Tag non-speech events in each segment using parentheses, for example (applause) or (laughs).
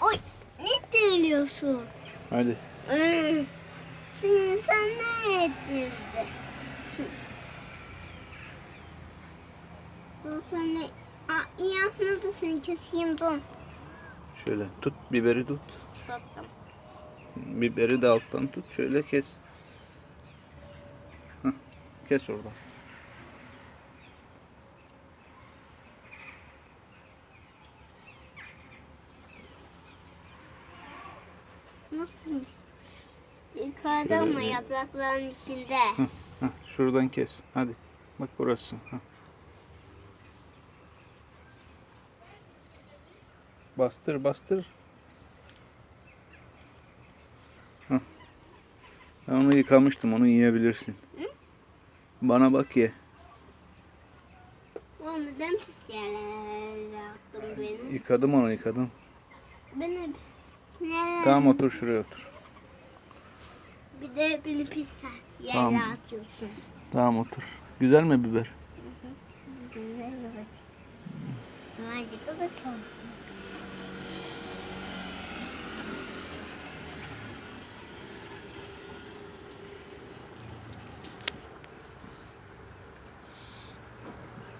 Oy ne söylüyorsun? Hadi. Hmm. Sen, ne ettin? Dur seni. Aa, iyi yapmadısın keseyim dur. Şöyle tut biberi tut. Tuttum. Biberi de alttan tut. Şöyle kes. Hah, kes oradan. Nasıl? Yukarıda mı yaprakların içinde? Hah, hah, şuradan kes. Hadi. Bak orası. Hah. Bastır bastır. Hah. Ben onu yıkamıştım. Onu yiyebilirsin. Bana bak ye. O neden pis yerlere attın beni? Yıkadım onu yıkadım. Beni ne? Tamam otur şuraya otur. Bir de beni pis yerlere Tamam. atıyorsun. Tamam otur. Güzel mi biber? Güzel evet. Azıcık da kalsın.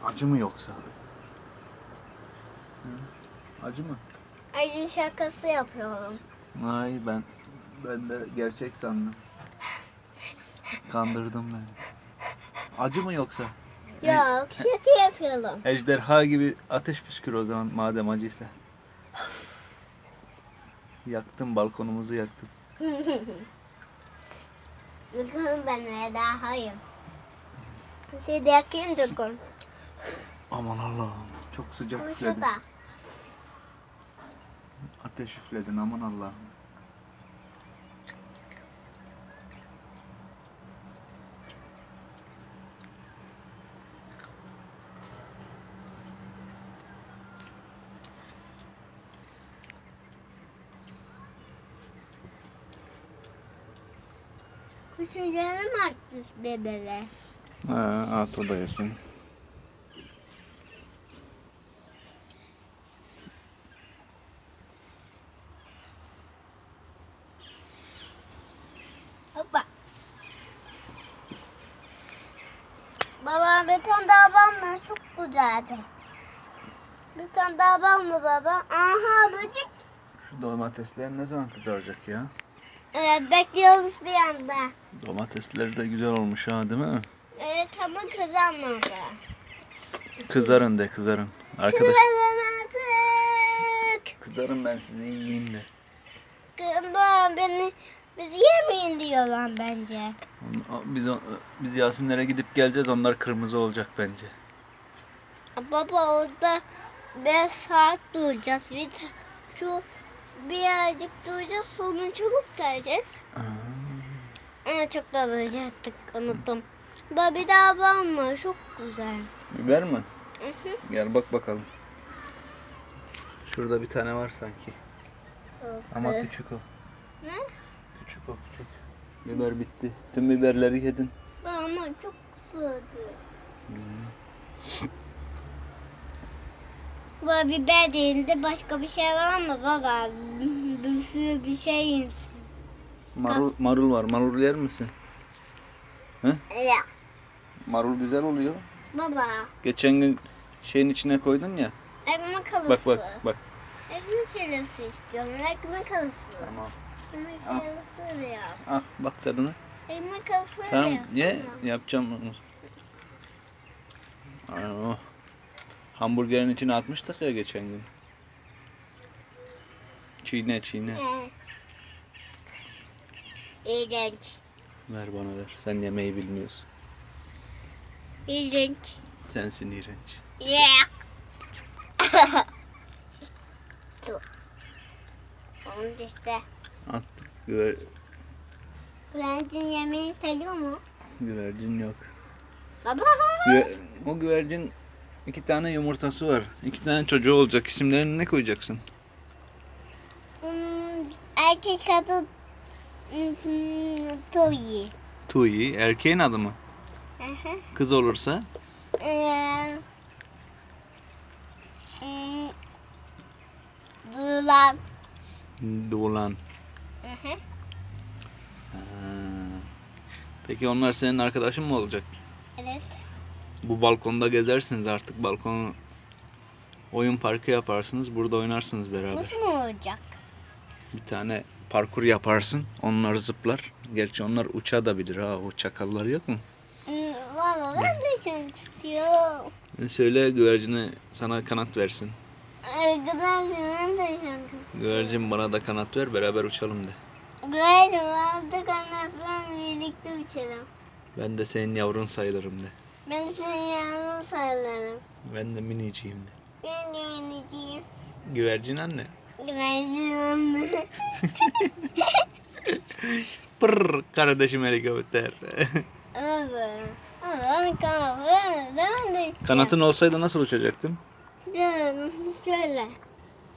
Acı mı yoksa? Acı mı? Acı şakası yapıyorum. Ay ben ben de gerçek sandım. Kandırdım beni. Acı mı yoksa? Yok şaka yapıyorum. Ejderha gibi ateş püskür o zaman madem acıysa. Yaktım balkonumuzu yaktım. (laughs) Bakın ben daha hayır. Şey yakayım da kon. Aman Allah'ım çok sıcak Ama şurada. Ateş üfledin aman Allah'ım. Kuşularını mı attın bebeğe? Ha, at o Baba bir tane daha var? Çok güzeldi. Bir tane daha var mı baba? Aha böcek. Şu domatesler ne zaman kızaracak ya? Evet bekliyoruz bir anda. Domatesler de güzel olmuş ha değil mi? Evet ama kazanmadı. Kızarın de kızarın. Arkadaş Kazanamadık. kızarın ben sizi yiyeyim de. Baba beni bizi yemeyin diyorlar bence. Biz biz Yasinlere gidip geleceğiz. Onlar kırmızı olacak bence. Baba orada 5 saat duracağız. Bir şu birazcık duracağız sonra çabuk geleceğiz. Ama çok da duracaktık unuttum. Baba bir daha var mı? Çok güzel. Biber mi? Hı hı. Gel bak bakalım. Şurada bir tane var sanki. Ama küçük o. Ne? Küçük o küçük. Biber bitti. Tüm biberleri yedin. Ama çok sığdı. (laughs) Baba biber değil de başka bir şey var mı baba? Bir sürü bir şey insin. Marul, marul var. Marul yer misin? Ya. Marul güzel oluyor. Baba. Geçen gün şeyin içine koydun ya. Ekmek arası. Bak bak bak. Ekmek arası istiyorum. Ekmek arası. Tamam. Al. Al bak tadına. Ekmek arası da Tamam ye. Yapacağım onu. Ay, oh. Hamburgerin içine atmıştık ya geçen gün. Çiğne çiğne. İğrenç. Ver bana ver. Sen yemeği bilmiyorsun. İğrenç. Sensin iğrenç. Yeah. (laughs) Dur. Onu da işte. Güver, Güvencin yemeği seviyor mu? güvercin yok. Baba. Güve, o güvercin iki tane yumurtası var. İki tane çocuğu olacak. İsimlerini ne koyacaksın? Hmm, erkek adı hmm, Toyi. Tuyi. Erkeğin adı mı? Aha. Kız olursa Ee, hmm, Dılan. Hı. Ha. Peki onlar senin arkadaşın mı olacak? Evet. Bu balkonda gezersiniz artık balkonu oyun parkı yaparsınız. Burada oynarsınız beraber. Nasıl mı olacak? Bir tane parkur yaparsın. Onlar zıplar. Gerçi onlar uçabilir ha. O çakallar yok mu? Hı, Valla ben de çok istiyorum. E, Söyle güvercine sana kanat versin. Arkadaşım ben de istiyorum. Güvercin bana da kanat ver beraber uçalım de. Ben de kanatlarla birlikte uçalım. Ben de senin yavrun sayılırım de. Ben senin yanına sayılırım. Ben de miniciyim de. Ben güveneceğim. Güvercin anne. Güveneceğim. (laughs) Pırr kardeşim helikopter. Ama ama ben kanat vermeden ben de uçacağım. Kanatın olsaydı nasıl uçacaktın? Şöyle.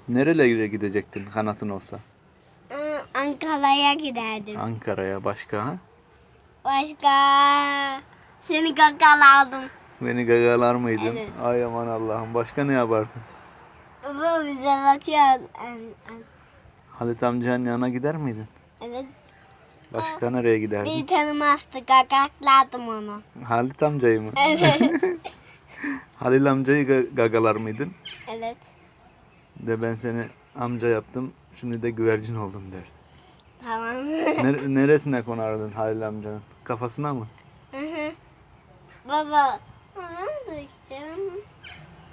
Nerelere gidecektin kanatın olsa? Ankara'ya giderdim. Ankara'ya başka? Başka seni kakaladım. Beni gagalar mıydın? Evet. Ay aman Allah'ım. Başka ne yapardın? Bu bize bakıyor. Halit amcanın yanına gider miydin? Evet. Başka nereye giderdin? Bir tanımazdı kakakladım onu. Halit amcayı mı? Evet. (laughs) Halil amcayı ga- gagalar mıydın? evet. De ben seni amca yaptım. Şimdi de güvercin oldum derdin. Tamam. (laughs) Ner- (laughs) neresine konardın Halil amcanın? Kafasına mı? Hı hı. Baba. İçeceğim.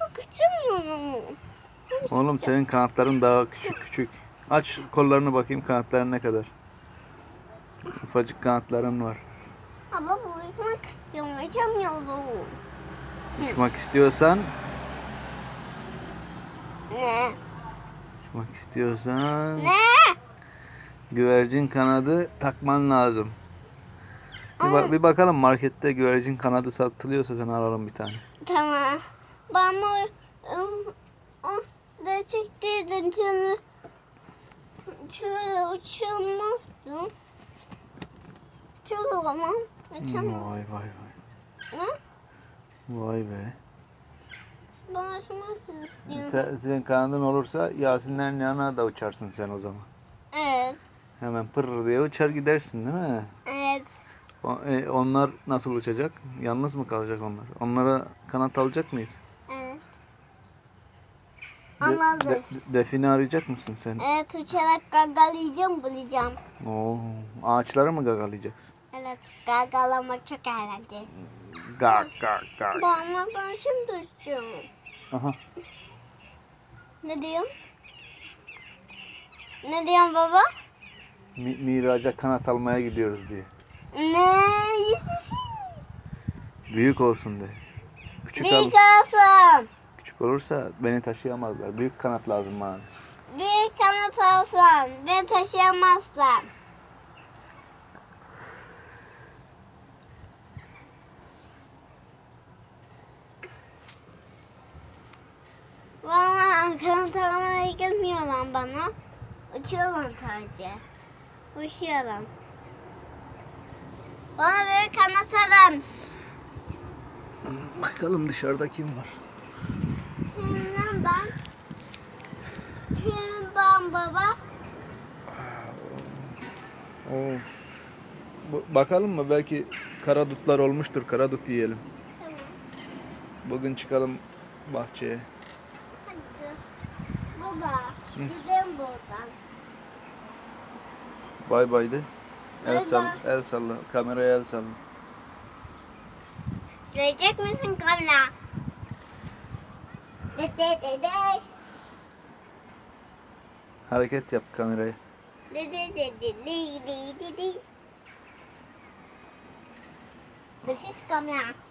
Bakacağım onu. Oğlum senin kanatların daha küçük küçük. Aç kollarını bakayım kanatların ne kadar. Ufacık kanatların var. Ama buluşmak istiyorum. Açamıyorum. Uçmak istiyorsan, Ne? uçmak istiyorsan Ne? Güvercin kanadı takman lazım. Bir, bak- bir bakalım markette güvercin kanadı satılıyorsa sana alalım bir tane. Tamam. Ben o, o, o da çektiydin şöyle, şöyle uçamazdım. Şöyle ama uçamam. Vay vay vay. Ne? Vay be. Ben uçmak istiyorum. Sen, senin kanadın olursa Yasinlerin yanına da uçarsın sen o zaman. Hemen pırr diye uçar gidersin değil mi? Evet. O- e, onlar nasıl uçacak? Yalnız mı kalacak onlar? Onlara kanat alacak mıyız? Evet. De- Anladık. de- defini arayacak mısın sen? Evet uçarak gagalayacağım bulacağım. Oo, ağaçları mı gagalayacaksın? Evet gagalamak çok eğlenceli. Gak gak gak. Ama ben şimdi uçuyorum. Aha. Ne diyorsun? Ne diyorsun baba? Mi- miraca kanat almaya gidiyoruz diye. Ne? (laughs) Büyük olsun de. Küçük al, Büyük olsun. küçük olursa beni taşıyamazlar. Büyük kanat lazım bana. Büyük kanat olsun. Ben taşıyamazsam. Valla kanat almaya gelmiyorlar bana. Uçuyorlar sadece. Uçuyorlar. Bana büyük kanat. Bakalım dışarıda kim var? Kimden ben? Kim ben baba? Oo. Bu- Bakalım mı? Belki kara dutlar olmuştur. Kara dut yiyelim. Tamam. Bugün çıkalım bahçeye. Hadi. Baba, gidelim buradan. Bay bay de. El Bay salla, bay. el salla. Kameraya el salla. Söyleyecek misin kamera? De de de de. Hareket yap kameraya. De de de de de de de de. Görüşürüz kamera.